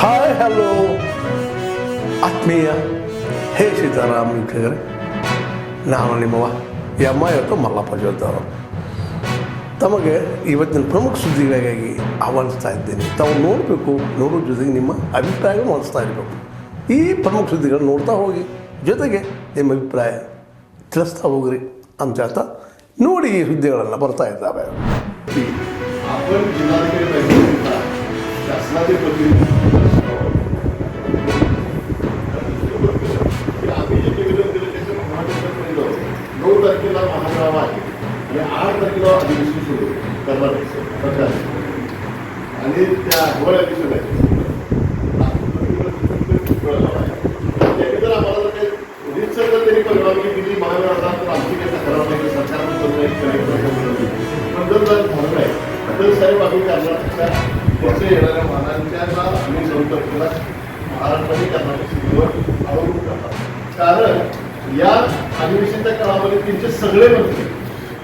Hi hello ಆತ್ಮೀಯ, ಹೇ ಸೀತಾರಾಮ್ ಕೇಳಿದ್ರೆ ನಾನು ನಿಮ್ಮವ ಎಮ್ಮ ಇವತ್ತು ಮಲ್ಲಪ್ಪ ಜೋದ್ದವರು ತಮಗೆ ಇವತ್ತಿನ ಪ್ರಮುಖ ಸುದ್ದಿಗಳಿಗಾಗಿ ಆಹ್ವಾನಿಸ್ತಾ ಇದ್ದೇನೆ. ತಾವು ನೋಡಬೇಕು ನೋಡೋ ಜೊತೆಗೆ ನಿಮ್ಮ ಅಭಿಪ್ರಾಯ ಮಾಡಿಸ್ತಾ ಇರಬೇಕು. ಈ ಪ್ರಮುಖ ಸುದ್ದಿಗಳನ್ನು ನೋಡ್ತಾ ಹೋಗಿ, ಜೊತೆಗೆ ನಿಮ್ಮ ಅಭಿಪ್ರಾಯ ತಿಳಿಸ್ತಾ ಹೋಗ್ರಿ ಅಂತ ಹೇಳ್ತಾ ನೋಡಿ ಈ ಸುದ್ದಿಗಳೆಲ್ಲ ಬರ್ತಾ ಇದ್ದಾವೆ. शासनाचे प्रतिनिधी आम्ही महाराष्ट्रात पहिलं नऊ तारखेला महामेळावा आहे आणि आठ तारखेला अधिवेशन सुरू करणार आहे सरकार आणि त्या हिवाळी अधिवेशन आहे त्याने जर आम्हाला जर काही रीतसर जर त्यांनी परवानगी दिली महामेळावा कारण या अधिवेशनच्या काळामध्ये त्यांचे सगळे मंत्री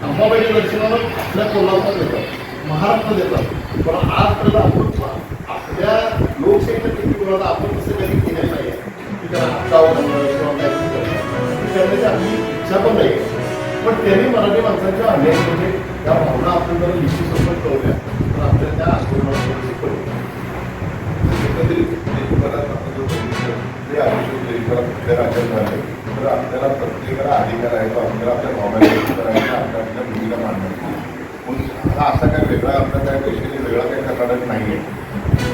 अंबाबाईच्या दर्शनानं आपल्या कोल्हापुरात येतात महाराष्ट्रात येतात. पण आजपर्यंत आपण आपल्या लोकशाहीच्या दृष्टिकोनाला आपण तसं काही केलेलं नाही. की त्याला किंवा करण्याची आपली इच्छा पण नाही. पण त्यांनी मराठी माणसांच्या अन्यायामध्ये म्हणजे त्या भावना आपण जर निश्चित कळवल्या. तर आपल्या त्या आंदोलनात थोडीशी पडेल. ते आयुष्य देशभरात कुठल्या राज्यात झाले तर आपल्याला प्रत्येकाला अधिकार आहे तो आपल्याला आपल्या भावना व्यक्त करायचा आपल्या आपल्या भूमिका मांडायची म्हणून हा असा काही वेगळा आपला काय देशाने वेगळा काही कर्नाटक नाही आहे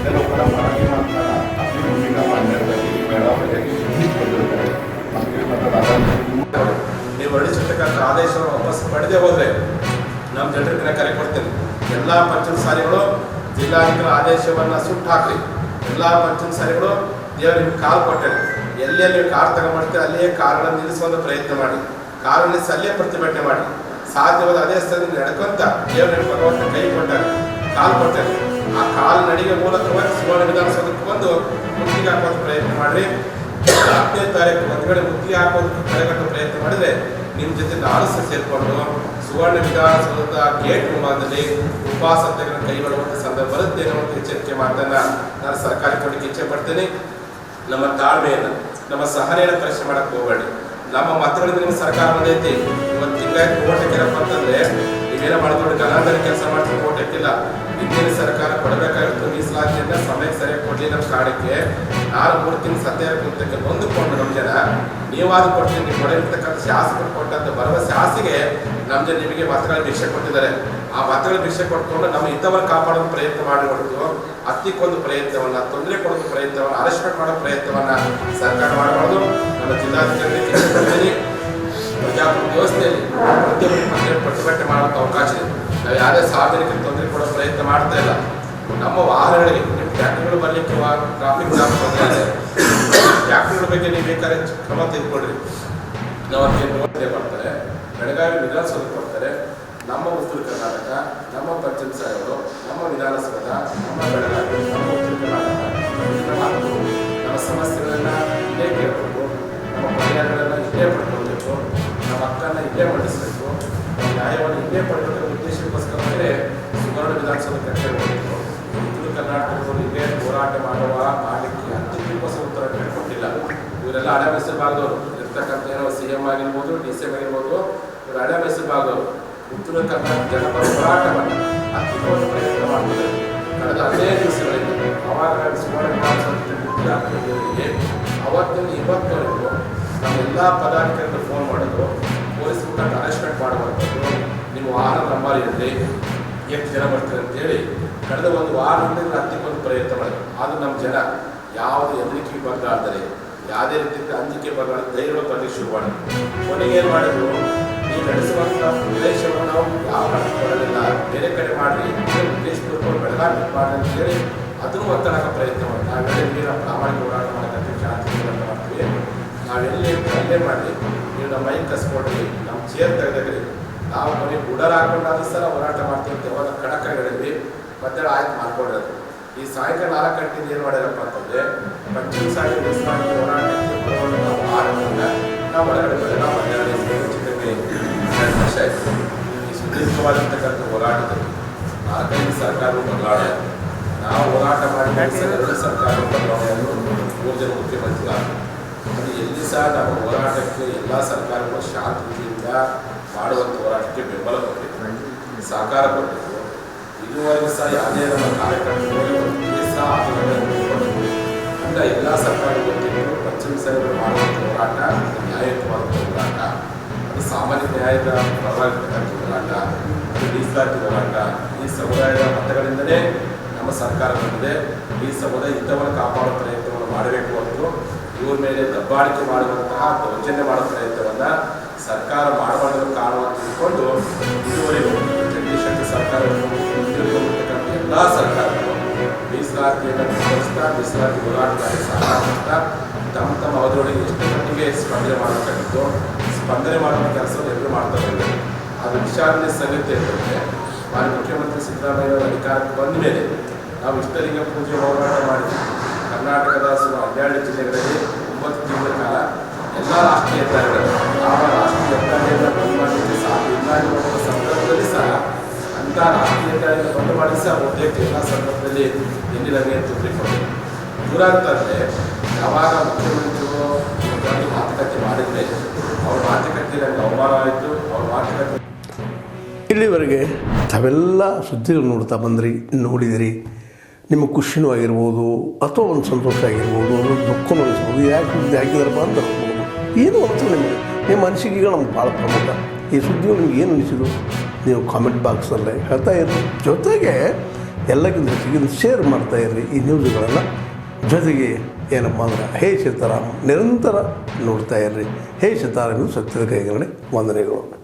त्या लोकांना मराठी माणसाला आपली भूमिका मांडण्यासाठी मेळावा त्याची सुधीच पद्धत आहे आमचे मतदारांची ನೀವು ಹೊರಡಿಸಿರ್ತಕ್ಕಂಥ ಆದೇಶವನ್ನು ವಾಪಸ್ ಪಡೆದೇ ಹೋದರೆ ನಮ್ಮ ಜನರಿಗೆ ಕರೆ ಕೊಡ್ತೇನೆ ಎಲ್ಲ ಪಂಚಾಯತ್ ಸಾರಿಗಳು ಜಿಲ್ಲಾಧಿಕಾರಿ ಆದೇಶವನ್ನು ಸುಟ್ಟು ಹಾಕ್ರಿ ಎಲ್ಲ ಪಂಚಾಯತ್ ಸಾರಿಗಳು ದೇವರು ನಿಮ್ಗೆ ಕಾಲ್ ಕೊಟ್ಟರೆ ಎಲ್ಲೆಲ್ಲಿ ನೀವು ಕಾರ್ ತಗೊಂಡ್ಬಿಡ್ತೀವಿ ಅಲ್ಲಿಯೇ ಕಾರನ್ನು ನಿಲ್ಲಿಸುವಂಥ ಪ್ರಯತ್ನ ಮಾಡಿ. ಕಾರು ನಿಲ್ಲಿಸಿ ಅಲ್ಲೇ ಪ್ರತಿಭಟನೆ ಮಾಡಿ. ಸಾಧ್ಯವಾದ ಅದೇ ಸ್ಥಳದಲ್ಲಿ ನಡ್ಕೊಂತ ದೇವರು ಭಗವಂತ ಕೈ ಕೊಟ್ಟಾರೆ ಕಾಲ್ ಕೊಟ್ಟಾರೆ ಆ ಕಾಲ್ ನಡಿಗೆ ಮೂಲಕವಾಗಿ ಸುವರ್ಣ ವಿಧಾನಸೌಧಕ್ಕೆ ಬಂದು ಮುತ್ತಿಗೆ ಹಾಕುವಂಥ ಪ್ರಯತ್ನ ಮಾಡಿರಿ. ಹತ್ತನೇ ತಾರೀಕು ಒಂದು ಕಡೆ ಮುತ್ತಿಗೆ ಹಾಕೋದಕ್ಕೆ ತಡೆಗಟ್ಟುವ ಪ್ರಯತ್ನ ಮಾಡಿದ್ರೆ ನಿಮ್ಮ ಜೊತೆ ನಾನು ಸಹ ಸೇರಿಕೊಂಡು ಸುವರ್ಣ ವಿಧಾನಸೌಧದ ಗೇಟ್ ಮುಂಭಾಗದಲ್ಲಿ ಉಪವಾಸ ಕೈಗೊಳ್ಳುವಂಥ ಸಂದರ್ಭ ಬರುತ್ತೆ ಅನ್ನೋ ಒಂದು ಎಚ್ಚರಿಕೆ ಮಾತನ್ನ ನಾನು ಸರ್ಕಾರಿ ಕೊಡಲಿಕ್ಕೆ ಇಚ್ಛೆ ಪಡ್ತೇನೆ. ನಮ್ಮ ತಾಳ್ಮೆಯನ್ನು, ನಮ್ಮ ಸಹನೆಯನ್ನು ಪರೀಕ್ಷೆ ಮಾಡಕ್ಕೆ ಹೋಗಬೇಡಿ. ನಮ್ಮ ಮತಗಳಿಂದ ನಿಮ್ಮ ಸರ್ಕಾರ ಬಂದೈತಿ. ಒಂದು ತಿಂಗಳಾಯ್ತು ಓಟ್ ಬಂತಂದ್ರೆ ಅಂತಂದ್ರೆ ನೀವೇನೋ ಮಾಡ್ಕೊಂಡು ಗಲಾಟೆ ಕೆಲಸ ಮಾಡ್ತೀವಿ ಓಟ್ ಹಾಕಿಲ್ಲ ಸರ್ಕಾರ ಕೊಡಬೇಕಾಗಿತ್ತು, ಮೀಸಲಾತಿಯನ್ನ ಸಮಯಕ್ಕೆ ಸರಿಯಾಗಿ ಕೊಡ್ಲಿ ನಮ್ಮ ಕಾಡಕ್ಕೆ ನಾಲ್ಕು, ಮೂರು ತಿಂಗಳು ಸತ್ಯ ಕುಂತಕ್ಕೆ ಹೊಂದಿಕೊಂಡು ನಮ್ಮ ಜನ. ನೀವಾದ ಕೊಡ್ತೀನಿ, ನೀವು ಕೊಡಿರ್ತಕ್ಕಂಥ ಶಾಸಕರು ಕೊಟ್ಟಂತ ಬರುವ ಆಸೆಗೆ ಜನ ನಿಮಗೆ ಮತಗಳ ಭಿಕ್ಷೆ ಕೊಟ್ಟಿದ್ದಾರೆ. ಆ ಮತಗಳ ಭಿಕ್ಷೆ ಕೊಟ್ಕೊಂಡು ನಮ್ಮ ಹಿತವನ್ನು ಕಾಪಾಡೋ ಪ್ರಯತ್ನ ಮಾಡಿ ಹೊರತು ಹತ್ತಿಕ್ಕೊಂದು ಪ್ರಯತ್ನವನ್ನ, ತೊಂದರೆ ಕೊಡೋದು ಪ್ರಯತ್ನವನ್ನ ಅರೆಸ್ಟ್ಮೆಂಟ್ ಮಾಡೋ ಪ್ರಯತ್ನವನ್ನ ಸರ್ಕಾರ ಮಾಡಬಾರ್ದು. ನಮ್ಮ ಜಿಲ್ಲಾಧಿಕಾರಿ ಪ್ರಜಾಪ್ರಭುತ್ವ ವ್ಯವಸ್ಥೆಯಲ್ಲಿ ಪ್ರತಿಯೊಬ್ಬರು ಪ್ರತಿ- ಪ್ರತಿಭಟನೆ ಮಾಡೋಕೆ ಅವಕಾಶ ಇದೆ. ನಾವು ಯಾವುದೇ ಸಾರ್ವಜನಿಕರಿಗೆ ತೊಂದರೆ ಕೊಡೋ ಪ್ರಯತ್ನ ಮಾಡ್ತಾ ಇಲ್ಲ. ನಮ್ಮ ವಾಹನಗಳಿಗೆ ನಿಮ್ಮ ಟ್ಯಾಕ್ಟರ್ಗಳು ಬರಲಿಕ್ಕೆ ಟ್ರಾಫಿಕ್ ಜಾಮ್ ತೊಂದರೆ ಟ್ಯಾಕ್ಟರ್ಗಳ ಬಗ್ಗೆ ನೀವು ಬೇಕಾದ್ರೆ ಕ್ರಮ ತೆಗೆದುಕೊಳ್ರಿ ನಾವು ಅದಕ್ಕೆ ಬರ್ತಾರೆ ಬೆಳಗಾವಿ ವಿಧಾನಸಭೆ ಕೊಡ್ತಾರೆ ನಮ್ಮ ಉತ್ತರ ಕರ್ನಾಟಕ, ನಮ್ಮ ಪಂಚಾಯತ್ ಸಾಹೇಬರು ನಮ್ಮ ವಿಧಾನಸೌಧ, ನಮ್ಮ ಬೆಳಗಾವಿ, ನಮ್ಮ ಉತ್ತರ ಕರ್ನಾಟಕ, ನಮ್ಮ ಸಮಸ್ಯೆಗಳನ್ನ ಇಲ್ಲೇ ಕೇಳಬೇಕು. ನಮ್ಮ ಪರಿಹಾರಗಳನ್ನು ಇಲ್ಲೇ ಪಡ್ಕೊಳ್ಬೇಕು. ನಮ್ಮ ಹಕ್ಕನ್ನು ಇಲ್ಲೇ ಮಂಡಿಸಬೇಕು. ನ್ಯಾಯವನ್ನು ಇಲ್ಲೇ ಪಡೆಯಬೇಕನ್ನೋ ಉದ್ದೇಶಕ್ಕೋಸ್ಕರವೇ ಸುವರ್ಣ ವಿಧಾನಸೌಧ ಕಟ್ಟಬೇಕು ಉತ್ತರ ಕರ್ನಾಟಕದವರು ಇಲ್ಲೇ ಹೋರಾಟ ಮಾಡುವ ಮಾಡಲಿಕ್ಕೆ ಅಂತಿಮಕ್ಕೋಸ್ಕರ ಉತ್ತರ ಕೇಳ್ಕೊಟ್ಟಿಲ್ಲ ಇವರೆಲ್ಲ ಹಳೆ ಇರ್ತಕ್ಕಂಥ ಏನೋ ಸಿ ಎಂ ಆಗಿರ್ಬೋದು, ಡಿ ಸಿ ಎಂ ಆಗಿರ್ಬೋದು ಭಾಗದವರು ಉತ್ತರ ಕರ್ನಾಟಕ ಜನಪರ ಹೋರಾಟವನ್ನು ಅತ್ಯುತ್ತಮ ಪ್ರಯತ್ನ ಮಾಡ್ತಾರೆ ಕಳೆದ ಹದಿನೈದು ದಿವಸಗಳಿಂದ ಅವಾಗ ಸುಮಾರು ಅವತ್ತಿನ ಇವತ್ತವರೆಗೂ ನಮ್ಮ ಎಲ್ಲ ಪದಾಧಿಕಾರಿಗಳು ಫೋನ್ ಮಾಡಿದ್ರು. ಪೊಲೀಸ್ ಮುಖಾಂತರ ಅರೆಸ್ಟ್ಮೆಂಟ್ ಮಾಡಬಾರ್ದು ನಿಮ್ಮ ವಾಹನ ಇರಲಿ ಎಷ್ಟು ಜನ ಬರ್ತಾರೆ? ಅಂತೇಳಿ ಕಳೆದ ಒಂದು ವಾರದಿಂದ ಅತ್ಯುತ್ತಮ ಪ್ರಯತ್ನ ಮಾಡಿದ್ರು. ಆದರೂ ನಮ್ಮ ಜನ ಯಾವುದು ಹೆದರಿಕೆ ಬರಲಾರ್ದರೆ ಯಾವುದೇ ರೀತಿ ಅಂಜಿಕೆ ಬರಲ್ಲ ಧೈರ್ಯ ಬರಲಿಕ್ಕೆ ಶುರು ಮಾಡಿದ್ರು ಕೊನೆಗೆ ಏನು ಮಾಡಿದ್ರು? ಈ ನಡೆಸುವಂಥ ಉದ್ದೇಶವನ್ನು ನಾವು ಯಾವ ಕಡೆಗಳಲ್ಲ ಬೇರೆ ಕಡೆ ಮಾಡಿ ಉದ್ದೇಶ ತಿಳ್ಕೊಂಡು ಬೆಳಗಾವಿ ಮಾಡಿ ಅಂತ ಹೇಳಿ ಅದನ್ನು ಒತ್ತಡಕ್ಕೆ ಪ್ರಯತ್ನ ಮಾಡ್ತೀವಿ ನಾವೆಲ್ಲ ನೀರ ಪ್ರಾಮಾಣಿಕ ಹೋರಾಟ ಮಾಡೋದಕ್ಕೆ ಶಾಂತಿ ಹೋರಾಟ ಮಾಡ್ತೀವಿ ನಾವೆಲ್ಲಿ ಅಲ್ಲೇ ಮಾಡಿ ನೀವು ನಮ್ಮ ಮೈ ಕಸ್ಕೊಡ್ರಿ, ನಮ್ಮ ಚೇರ್ ತೆಗೆದ್ರಿ ನಾವು ಮನೆ ಗುಡರ್ ಹಾಕೊಂಡಾದ್ರೂ ಸಲ ಹೋರಾಟ ಮಾಡ್ತೀವಿ ಅಂತ ಯಾವಾಗ ಕಡಕ ಹೇಳಿದ್ವಿ ಮತ್ತೆ ಆಯ್ತು ಮಾಡ್ಕೊಂಡಿರೋದು ಈ ಸಾಯಂಕಾಲ ನಾಲ್ಕು ಗಂಟೆಯಿಂದ ಏನು ಮಾಡ್ಯಾರಪ್ಪ ಅಂತಂದ್ರೆ ಪಂಚಮ ಸಾರಿ ಮೀಸಲಾತಿ ಹೋರಾಟಕ್ಕೆ ನಾವು ಆಡೋದನ್ನ ನಾವು ಒಳಗಡೆ ವರ್ಷ ಆಯ್ತು ಈ ಸುದೀರ್ಘವಾದಂತಕ್ಕಂಥ ಹೋರಾಟದಲ್ಲಿ ನಾಲ್ಕೈದು ಸರ್ಕಾರವು ಬದಲಾವಣೆ ನಾವು ಹೋರಾಟ ಮಾಡಿ ಎರಡು ಸರ್ಕಾರ ಬದಲಾವಣೆಯನ್ನು ಮೂರು ಜನ ಮುಖ್ಯಮಂತ್ರಿಗಳು ಅದು ಎಲ್ಲಿ ಸಹ ನಮ್ಮ ಹೋರಾಟಕ್ಕೆ ಎಲ್ಲ ಸರ್ಕಾರಗಳು ಶಾಂತಿಯಿಂದ ಮಾಡುವಂಥ ಹೋರಾಟಕ್ಕೆ ಬೆಂಬಲ ಕೊಟ್ಟಿತ್ತು ಸಹಕಾರ ಕೊಟ್ಟಿತ್ತು ಇದುವರೆಗೂ ಸಹ ಯಾವುದೇ ನಮ್ಮ ಕಾರ್ಯಕರ್ತರು ಒಂದು ಸಹ ಅಂತ ಎಲ್ಲ ಸರ್ಕಾರಗಳು ಪಶ್ಚಿಮ ಸೈನಿಕರು ಮಾಡುವಂಥ ಹೋರಾಟ ನ್ಯಾಯಯುತವಾದ ಹೋರಾಟ ಅದು ಸಾಮಾನ್ಯ ನ್ಯಾಯದ ಪರವಾಗಿರ್ತಕ್ಕಂಥ ಹೋರಾಟ ಮೀಸಲಾತಿ ಹೋರಾಟ ಈ ಸಮುದಾಯದ ಮತಗಳಿಂದಲೇ ನಮ್ಮ ಸರ್ಕಾರ ಬಂದಿದೆ ಈ ಸಮುದಾಯ ಹಿತವನ್ನು ಕಾಪಾಡುವ ಪ್ರಯತ್ನವನ್ನು ಮಾಡಬೇಕು ಹೊರತು ಇವ್ರ ಮೇಲೆ ದಬ್ಬಾಳಿಕೆ ಮಾಡುವಂತಹ ದೌರ್ಜನ್ಯ ಮಾಡುವ ಪ್ರಯತ್ನವನ್ನು ಸರ್ಕಾರ ಮಾಡಬಾರದು ಕಾರಣವನ್ನು ತಿಳ್ಕೊಂಡು ಎಲ್ಲ ಸರ್ಕಾರಗಳು ಮೀಸಲಾತಿಯನ್ನು ಬೆಂಬಲಿಸ್ತಾ ಮೀಸಲಾತಿ ಹೋರಾಟಗಾರರಿಗೆ ಸಹಾಯ ಮಾಡ್ತಾ ತಮ್ಮ ತಮ್ಮ ಅವಧಿಯೊಳಗೆ ಎಷ್ಟು ಮಟ್ಟಿಗೆ ಸ್ಪಂದನೆ ಸ್ಪಂದನೆ ಮಾಡುವ ಕೆಲಸವನ್ನು ಎಲ್ಲರೂ ಮಾಡ್ತಾ ಅದು ವಿಚಾರಣೆ ಸಂಗತಿ ಅಂತಂದರೆ ಮುಖ್ಯಮಂತ್ರಿ ಸಿದ್ದರಾಮಯ್ಯ ಅಧಿಕಾರಕ್ಕೆ ಬಂದ ಮೇಲೆ ನಾವು ಇಷ್ಟಲಿಂಗ ಪೂಜೆ ಹೋರಾಟ ಕರ್ನಾಟಕದ ಸುಮಾರು ಹನ್ನೆರಡು ಜಿಲ್ಲೆಗಳಲ್ಲಿ ಒಂಬತ್ತು ತಿಂಗಳ ಕಾಲ ಎಲ್ಲ ರಾಷ್ಟ್ರೀಯ ಹೆದ್ದಾರಿಗಳು ಮಾಡಿ ಆ ಬಹುತೇಕ ಎಲ್ಲ ಸಂದರ್ಭದಲ್ಲಿ ಎನ್ನಿಲಂಗೆ ತುಂಬಿಕೊಂಡು ದೂರ ಅಂತಂದರೆ ಯಾವಾಗ ಮುಖ್ಯಮಂತ್ರಿಗಳು ಮುಖ್ಯಮಂತ್ರಿ ಮಾತುಕತೆ ಮಾಡಿದ್ರೆ ಅವ್ರ ಮಾತುಕತೆ ನನಗೆ ಅವಮಾನ ಆಯಿತು, ಅವ್ರ ಮಾತುಕತೆ ಇಲ್ಲಿವರೆಗೆ ತಾವೆಲ್ಲ ಸುದ್ದಿಗಳು ನೋಡ್ತಾ ಬಂದ್ರಿ, ನೋಡಿದಿರಿ. ನಿಮಗೆ ಖುಷಿನೂ ಆಗಿರ್ಬೋದು, ಅಥವಾ ಒಂದು ಸಂತೋಷ ಆಗಿರ್ಬೋದು, ಒಂದು ದುಃಖನೂ ಅನಿಸ್ಬೋದು. ಯಾಕೆ ಸುದ್ದಿ ಹಾಕಿದಾರಪ್ಪ ಅಂತ ಅನ್ಬೋದು ಏನು ಅನಿಸ್ತು ನಿಮಗೆ. ನಿಮ್ಮ ಅನಿಸಿಕೆಗಳು ನಮ್ಗೆ ಭಾಳ ಪ್ರಮುಖ. ಈ ಸುದ್ದಿಗಳು ನಿಮ್ಗೆ ಏನು ಅನಿಸಿದ್ರು ನೀವು ಕಾಮೆಂಟ್ ಬಾಕ್ಸಲ್ಲಿ ಹೇಳ್ತಾ ಇರ್ರಿ ಜೊತೆಗೆ ಎಲ್ಲಕ್ಕಿಂತ ಹೆಚ್ಚಿಗಿಂತ ಶೇರ್ ಮಾಡ್ತಾ ಇರ್ರಿ ಈ ನ್ಯೂಸ್ಗಳನ್ನು ಜೊತೆಗೆ ಏನಪ್ಪ ಅಂದ್ರೆ ಹೇ ಸೀತಾರಾಮ್, ನಿರಂತರ ನೋಡ್ತಾ ಇರ್ರಿ. ಹೇ ಸೀತಾರಾಮ್ ಸತ್ಯದ ಕೈಗರಣೆ, ವಂದನೆಗಳು.